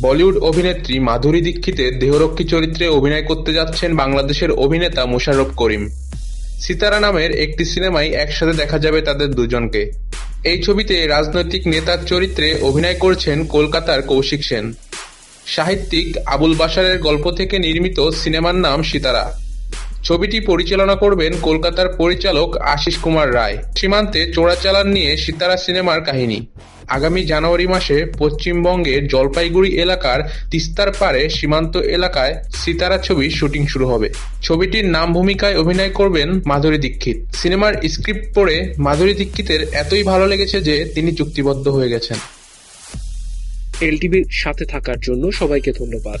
বলিউড অভিনেত্রী মাধুরী দীক্ষিতের দেহরক্ষী চরিত্রে অভিনয় করতে যাচ্ছেন বাংলাদেশের অভিনেতা মোশাররফ করিম। সিতারা নামের একটি সিনেমায় একসাথে দেখা যাবে তাদের দুজনকে। এই ছবিতে রাজনৈতিক নেতার চরিত্রে অভিনয় করছেন কলকাতার কৌশিক সেন। সাহিত্যিক আবুল বাশারের গল্প থেকে নির্মিত সিনেমার নাম সিতারা। ছবিটি পরিচালনা করবেন কলকাতার পরিচালক আশিস কুমার রায়। সীমান্তে চোরাচালান নিয়ে সিতারা সিনেমার কাহিনী। আগামী জানুয়ারি মাসে পশ্চিমবঙ্গের জলপাইগুড়ি এলাকার তিস্তার পারে সীমান্ত এলাকায় সিতারা ছবির শুটিং শুরু হবে। ছবিটির নাম ভূমিকায় অভিনয় করবেন মাধুরী দীক্ষিত। সিনেমার স্ক্রিপ্ট পড়ে মাধুরী দীক্ষিতের এতই ভালো লেগেছে যে তিনি চুক্তিবদ্ধ হয়ে গেছেন। এলটিভির সাথে থাকার জন্য সবাইকে ধন্যবাদ।